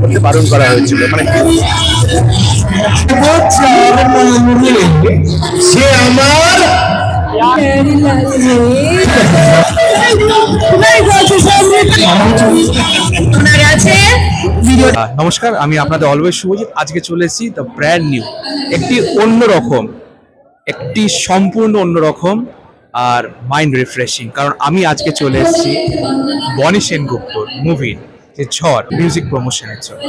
করতে বারণ করা হয়েছিল মানে সে আমার নমস্কার, আমি আপনাদের অলওয়েজ শুভজিৎ। আজকে চলে এসেছি দ্য ব্র্যান্ড নিউ একটি অন্য রকম, একটি সম্পূর্ণ অন্যরকম আর মাইন্ড রিফ্রেশিং কারণ আমি আজকে চলে এসেছি বনি সেনগুপ্তর মুভির যে ঝড় মিউজিক প্রমোশনের জন্য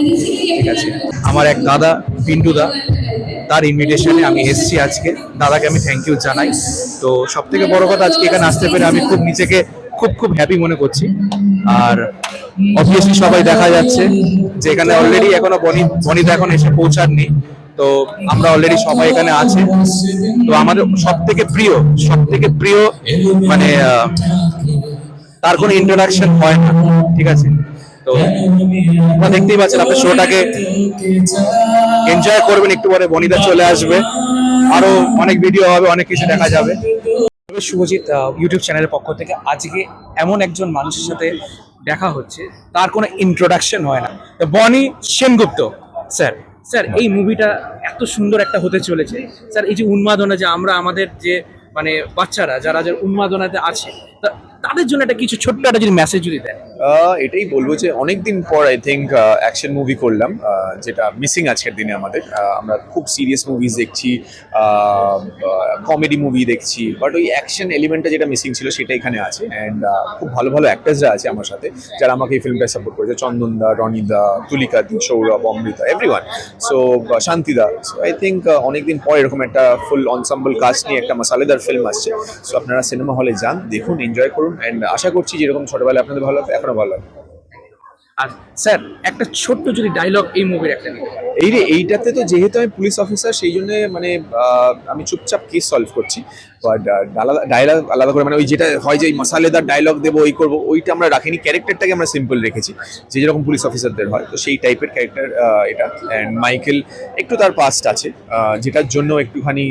ঠিক আছে? আমার এক দাদা পিন্টুদা তার ইনভিটেশনে আমি এসেছি আজকে। দাদাকে আমি থ্যাংক ইউ জানাই। তো সব থেকে বড় কথা, আজকে এখানে আসতে পেরে আমি খুব নিজেকে খুব খুব হ্যাপি মনে করছি। আর অবভিয়াসলি সবাই দেখা যাচ্ছে যে এখানে অলরেডি এখনও বনি বনিদা এখন এসে পৌঁছাননি। তো আমরা অলরেডি সবাই এখানে আছে। তো আমাদের সব থেকে প্রিয় সব থেকে প্রিয় মানে তার কোনো ইন্ট্রোডাকশন হয় না। ঠিক আছে? তো দেখতেই পাচ্ছেন আপনার শোটাকে এনজয় করবেন একটু পরে বনিদা চলে আসবে। আরও অনেক ভিডিও হবে অনেক কিছু দেখা যাবে। শুভজিৎ ইউটিউব চ্যানেলের পক্ষ থেকে আজকে এমন একজন মানুষের সাথে দেখা হচ্ছে তার কোনো ইন্ট্রোডাকশন হয় না। বনি সেনগুপ্ত স্যার স্যার এই মুভিটা এত সুন্দর একটা হতে চলেছে। স্যার এই যে উন্মাদনা যে আমরা আমাদের যে মানে বাচ্চারা যারা যারা উন্মাদনাতে আছে তাদের জন্য একটা কিছু ছোট্ট একটা যদি মেসেজ যদি আহ, এটাই বলব যে অনেকদিন পর আই থিঙ্ক অ্যাকশন মুভি করলাম যেটা মিসিং আজকের দিনে আমাদের। আমরা খুব সিরিয়াস মুভিজ দেখছি কমেডি মুভি দেখছি বাট ওই অ্যাকশন এলিমেন্টটা যেটা মিসিং ছিল, সেটা এখানে আছে। অ্যান্ড খুব ভালো ভালো অ্যাক্টার্সরা আছে আমার সাথে, যারা আমাকে এই ফিল্মটা সাপোর্ট করেছে। চন্দনদা রনিদা তুলিকা দি, সৌরভ, অমৃতা এভরিওয়ান সো শান্তিদা সো আই থিঙ্ক অনেকদিন পর এরকম একটা ফুল অনসাম্বল কাস্ট নিয়ে একটা মশালেদার ফিল্ম আসছে। সো আপনারা সিনেমা হলে যান, দেখুন এনজয় করুন। অ্যান্ড আশা করছি যেরকম ছোটবেলায় আপনাদের ভালো এখনও ভালো আর স্যার একটা ছোট্ট যদি ডায়লগ এই মুভির একটা এই রে এইটাতে তো যেহেতু আমি পুলিশ অফিসার সেই জন্য মানে আমি চুপচাপ কেস সলভ করছি। ডায়লগ আলাদা করে মানে ওই যেটা হয় যে মশালেদার ডায়লগ দেবো ওই করব ওইটা আমরা রাখিনি। ক্যারেক্টারটাকে আমরা সিম্পল রেখেছি যে যেরকম পুলিশ অফিসারদের হয়। তো সেই টাইপের ক্যারেক্টার এটা। অ্যান্ড মাইকেল একটু তার পাস্ট আছে যেটার জন্য একটুখানি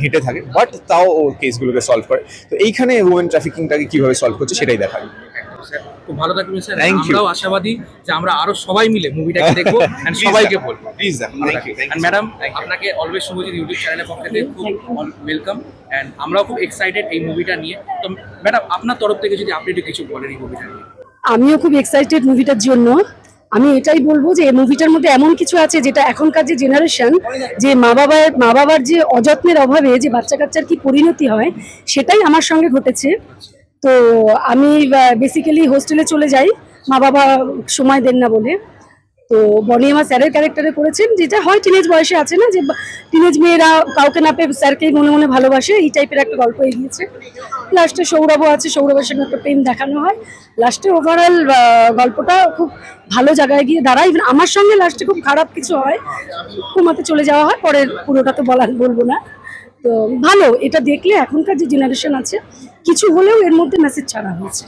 ঘেঁটে থাকে। বাট তাও ও কেসগুলোকে সলভ করে। তো এইখানে ওমেন ট্রাফিকিংটাকে কীভাবে সলভ করছে সেটাই স্যার খুব ভালো থাকবেন স্যার। আমরাও আশাবাদী যে আমরা আরও সবাই মিলে মুভিটাকে দেখব সবাইকে বলব। প্লিজ ম্যাডাম আপনাকে অলওয়েজ শুভজিৎ ইউটিউব চ্যানেলের পক্ষ থেকে। খুব ওয়েলকাম এন্ড আমরাও খুব এক্সাইটেড এই মুভিটা নিয়ে। তো ম্যাডাম আপনার তরফ থেকে যদি আপনি একটু কিছু বলেন এই মুভিটা নিয়ে। আমিও খুব এক্সাইটেড মুভিটার জন্য। আমি এটাই বলব যে এই মুভিটার মধ্যে এমন কিছু আছে যেটা এখনকার যে জেনারেশন যে মা বাবার মা বাবার যে অযত্নের অভাবে যে বাচ্চা কাচ্চার কি পরিণতি হয় সেটাই আমার সঙ্গে ঘটেছে। তো আমি বেসিক্যালি হোস্টেলে চলে যাই। মা বাবা সময় দেন না বলে। তো বনি আমার স্যারের ক্যারেক্টারে করেছেন, যেটা হয় টিনেজ বয়সে আছে না, যে টিনেজ মেয়েরা কাউকে না পেয়ে স্যারকেই মনে মনে ভালোবাসে, এই টাইপের একটা গল্প এগিয়েছে। লাস্টে সৌরভও আছে, সৌরভের সঙ্গে একটা প্রেম দেখানো হয়। লাস্টে ওভারঅল গল্পটা খুব ভালো জায়গায় গিয়ে দাঁড়ায়। ইভেন আমার সঙ্গে লাস্টে খুব খারাপ কিছু হয় কোমাতে চলে যাওয়া হয়, পরের পুরোটা তো বলার বলব না। তো ভালো এটা দেখলে এখনকার যে জেনারেশন আছে কিছু হলেও এর মধ্যে মেসেজ ছাড়া হয়েছে।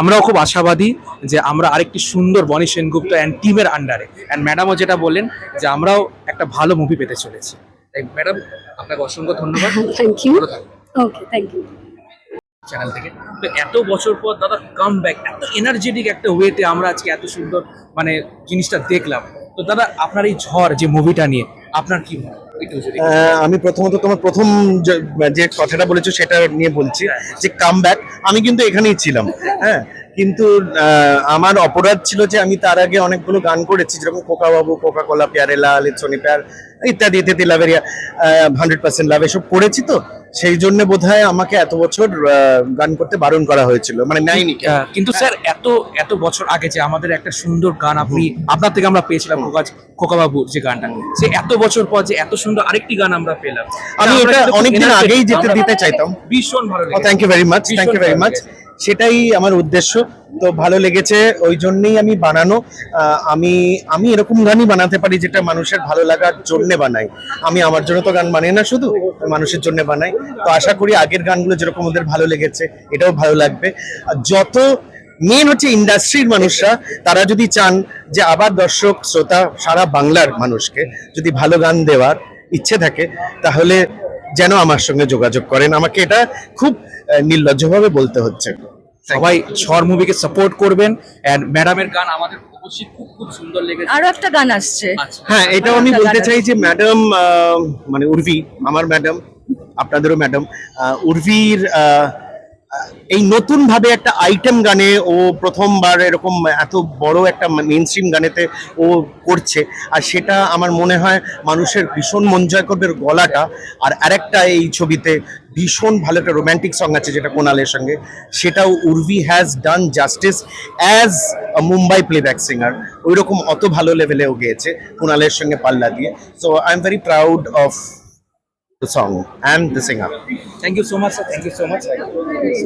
আমরাও খুব আশাবাদী যে আমরা আরেকটি সুন্দর বনি সেনগুপ্ত অ্যান্ড টিমের আন্ডারে অ্যান্ড ম্যাডামও যেটা বললেন যে আমরাও একটা ভালো মুভি পেতে চলেছি। তাই ম্যাডাম আপনাকে অসংখ্য ধন্যবাদ। Thank you okay thank you channel থেকে। তো এত বছর পর দাদা কাম ব্যাক এত এনার্জেটিক একটা ওয়েতে আমরা আজকে এত সুন্দর মানে জিনিসটা দেখলাম। তো দাদা আপনার এই ঝড় যে মুভিটা নিয়ে আপনার কি মনে আমি প্রথমত তোমার প্রথম যে- কথাটা বলেছ সেটা নিয়ে বলছি যে কাম ব্যাক আমি কিন্তু এখানেই ছিলাম হ্যাঁ? কিন্তু আমার অপরাধ ছিল যে আমি তার আগে অনেকগুলো গান করেছি, যেরকম কোকা বাবু কোকা কোলা প্যারে লাল প্যার, ইত্যাদি ইত্যাদি, লাভেরিয়া হান্ড্রেড পার্সেন্ট লাভ এসব করেছি তো। সেই জন্য বোধহয় আমাকে এত বছর গান করতে বারণ করা হয়েছিল। মানে নেয়নি আহ, কিন্তু স্যার এত এত বছর আগে যে আমাদের একটা সুন্দর গান আপনি আপনার থেকে আমরা পেয়েছিলাম খোকা খোকাবাবুর যে গানটা। সে এত বছর পর যে এত সুন্দর আরেকটি গান আমরা পেলাম। আমি এটা অনেকদিন আগেই যেতে দিতে চাইতাম। ভীষণ ভালো thank you very much thank you very much সেটাই আমার উদ্দেশ্য। তো ভালো লেগেছে, ওই জন্যই আমি বানানো। আমি আমি এরকম গানই বানাতে পারি যেটা মানুষের ভালো লাগার জন্য বানাই আমি আমার জন্য তো গান বানাই না শুধু, মানুষের জন্য বানাই। তো আশা করি আগের গানগুলো যেরকম ওদের ভালো লেগেছে, এটাও ভালো লাগবে। আর যত মেন হচ্ছে ইন্ডাস্ট্রির মানুষরা, তারা যদি চান যে আবার দর্শক, শ্রোতা, সারা বাংলার মানুষকে যদি ভালো গান দেওয়ার ইচ্ছে থাকে, তাহলে যেন আমার সঙ্গে যোগাযোগ করেন। আমাকে এটা খুব নির্লজ্জ নির্লজ্জভাবে বলতে হচ্ছে। সবাই ছর মুভিকে সাপোর্ট করবেন। অ্যান্ড ম্যাডামের গান আমাদের অবশ্যই খুব খুব সুন্দর লেগেছে। আরও একটা গান আসছে। আচ্ছা। হ্যাঁ এটাও আমি বলতে চাই যে ম্যাডাম মানে উর্বি আমার ম্যাডাম আপনাদেরও ম্যাডাম উর্বির আহ, এই নতুন ভাবে একটা আইটেম গানে ও প্রথমবার এরকম এত বড় একটা মেন স্ট্রিম গানেতে ও করছে। আর সেটা আমার মনে হয় মানুষের ভীষণ মন জয় করবে গলাটা। আর আরেকটা এই ছবিতে ভীষণ ভালো একটা রোমান্টিক সং আছে যেটা কোনালের সঙ্গে। সেটাও Urvi has done justice as Mumbai playback singer ওই রকম অত ভালো লেভেলেও গেয়েছে কুণালের সঙ্গে পাল্লা দিয়ে। So I am very proud of the song and the singer thank you so much sir thank you so much Thank you.